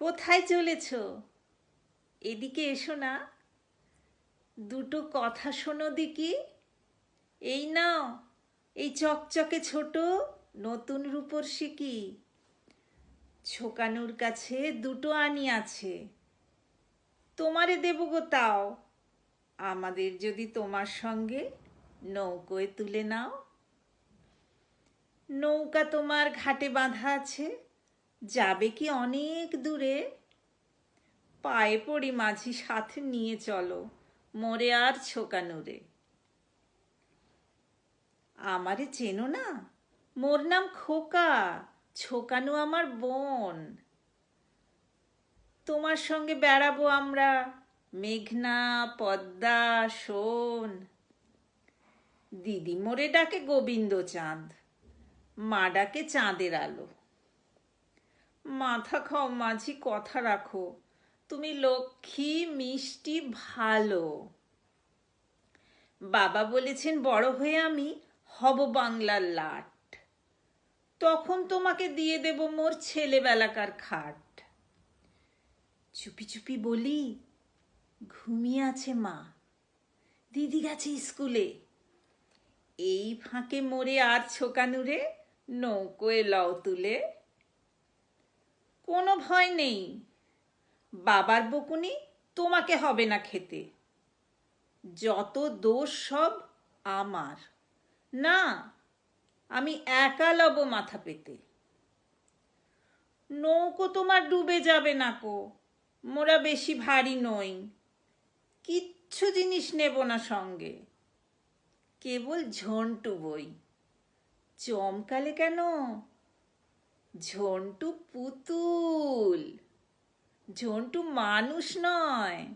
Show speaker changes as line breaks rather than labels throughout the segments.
কোথায় চলেছ? এদিকে এসো না। দুটো কথা শোনো দিকি। এই নাও, এই চকচকে ছোট নতুন রূপর সিকি ছোকানুর কাছে দুটো আনি আছে। তোমারে দেব গো তাও। আমাদের যদি তোমার সঙ্গে নৌকোয় তুলে নাও। নৌকা তোমার ঘাটে বাঁধা আছে। যাবে কি অনেক দূরে? পায়ে পড়ি মাঝি, সাথে নিয়ে চলো, মোরে আর ছোকানুরে আমারে চেনো না? মোর নাম খোকা, ছোকানু আমার বোন। তোমার সঙ্গে বেড়াবো আমরা, মেঘনা, পদ্মা, সোন। দিদি মোরে ডাকে গোবিন্দ চাঁদ মা ডাকে চাঁদের আলো। মাথা খাও মাঝি, কথা রাখো। তুমি লক্ষ্মী, মিষ্টি, ভালো। বাবা বলেছেন, বড় হয়ে আমি হব বাংলার লাট। তখন তোমাকে দিয়ে দেব মোর ছেলেবেলাকার খাট। চুপি চুপি বলি, ঘুমিয়ে আছে মা। দিদি গেছে স্কুলে। এই ফাঁকে মোরে আর ছোকানুরে নৌকোয় লও তুলে কোনো ভয় নেই। বাবার বকুনি তোমাকে হবে না খেতে। যত দোষ সব আমার। না, আমি একা লব মাথা পেতে। নৌকো তোমার ডুবে যাবে না কো, মোরা বেশি ভারী নই। কিচ্ছু জিনিস নেব না সঙ্গে। কেবল ঝন্টু বই। চমকালে কেন? ঝন্টু পুতুল। ঝন্টু মানুষ নয়।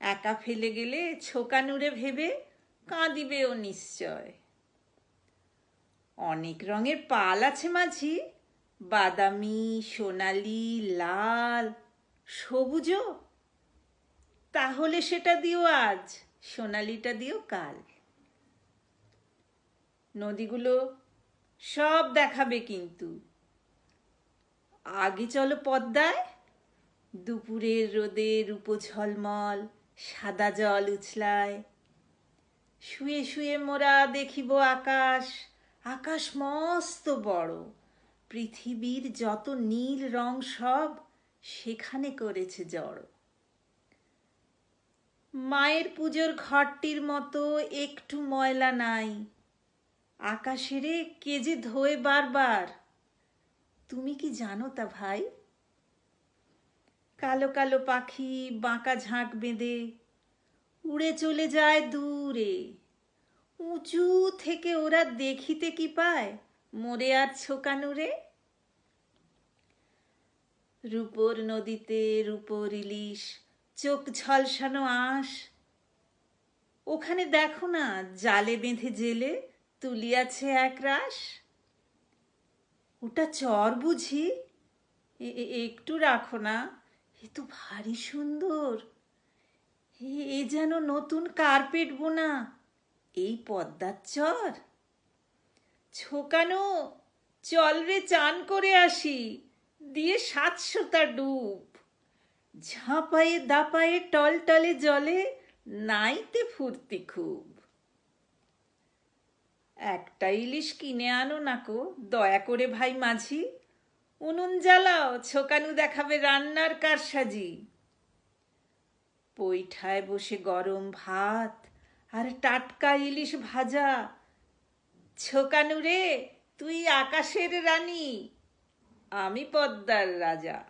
একা ফেলে গেলে ছোকানুরে ভেবে কাঁদিবেও নিশ্চয়। অনেক রঙের পাল আছে মাঝি। বাদামি, সোনালি, লাল সবুজ তাহলে সেটা দিও আজ, সোনালিটা দিও কাল। নদীগুলো সব দেখাবে কিন্তু। আগে চলো পদ্মায়, দুপুরের রোদে রূপো ঝলমল, সাদা জল উছলায়। শুয়ে শুয়ে মোরা দেখিব আকাশ আকাশ মস্ত বড়। পৃথিবীর যত নীল রং সব সেখানে করেছে জড়। মায়ের পুজোর ঘরটির মতো একটু ময়লা নাই। আকাশেরে কে যে ধোয়ে বারবার। তুমি কি জানো তা ভাই? কালো কালো পাখি বাঁকা ঝাঁক বেঁধে উড়ে চলে যায় দূরে। উঁচু থেকে ওরা দেখিতে কি পায়? মোরে আর ছোকানুরে রূপোর নদীতে রূপোর ইলিশ, চোখ ঝলসানো আঁশ। ওখানে দেখো না, জালে বেঁধে জেলে তুলিয়াছে এক রাস ওটা চর বুঝি? একটু রাখো না। এ তো ভারী সুন্দর। এ যেন নতুন কার্পেট বোনা। এই পদ্মার চর। ছোকানো চল রে চান করে আসি। দিয়ে সাতশোটা ডুব। ঝাঁপায়ে দাপায়ে টলটলে জলে নাইতে ফুর্তি খুব। একটা ইলিশ কিনে আনো নাকো দয়া করে ভাই মাঝি। উনুন জ্বালাও, ছোকানু দেখাবে রান্নার কারসাজি। পৈঠায় বসে গরম ভাত আর টাটকা ইলিশ ভাজা। ছোকানু রে, তুই আকাশের রানী, আমি পদ্মার রাজা।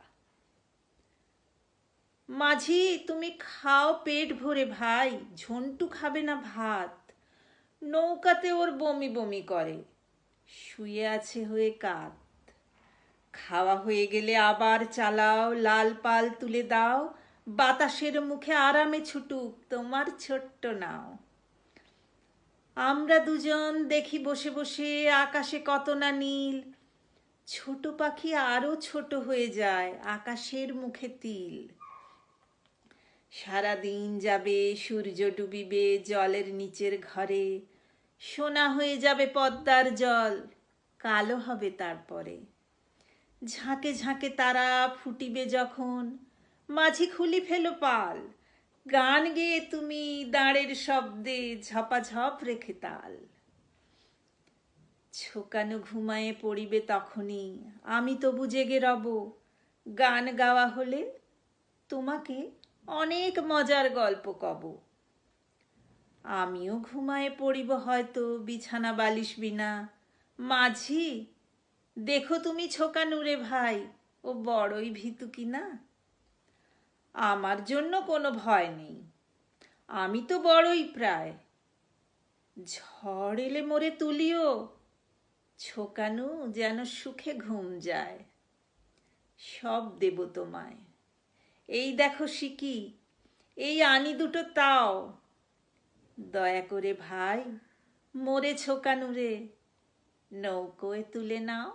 মাঝি, তুমি খাও পেট ভরে ভাই, ঝন্টু খাবে না ভাত। নৌকাতে ওর বমি বমি করে। শুয়ে আছে হয়ে কাত খাওয়া হয়ে গেলে আবার চালাও, লাল পাল তুলে দাও, বাতাসের মুখে আরামে ছুটুক, তোমার ছোট্ট নাও। আমরা দুজন দেখি বসে বসে আকাশে কত না নীল। ছোট পাখি আরও ছোট হয়ে যায়, আকাশের মুখে তিল। সারাদিন যাবে, সূর্য ডুবিবে জলের নিচের ঘরে। সোনা হয়ে যাবে পদ্মার জল, কালো হবে তারপরে। ঝাঁকে ঝাঁকে তারা ফুটিবে যখন, মাঝি খুলি ফেলো পাল। গান গেয়ে তুমি দাঁড়ের শব্দে ঝপাঝপ রেখে তাল। ছোকানো ঘুমায়ে পড়িবে তখনই, আমি তবু জেগে রব। গান গাওয়া হলে তোমাকে অনেক মজার গল্প কব। আমিও ঘুমায়ে পড়িব হয়তো, বিছানা বালিশ বিনা। মাঝি, দেখো তুমি ছোকানুরে ভাই, ও বড়ই ভীতু কিনা। আমার জন্য কোনো ভয় নেই, আমি তো বড়ই প্রায়। ঝড় এলে মোরে তুলিও ছোকানু যেন সুখে ঘুম যায়। সব দেব তোমায়। এই দেখো শিকি, এই আনি দুটো তাও দয়া করে ভাই মোরে ছোকানুরে নৌকোয় তুলে নাও।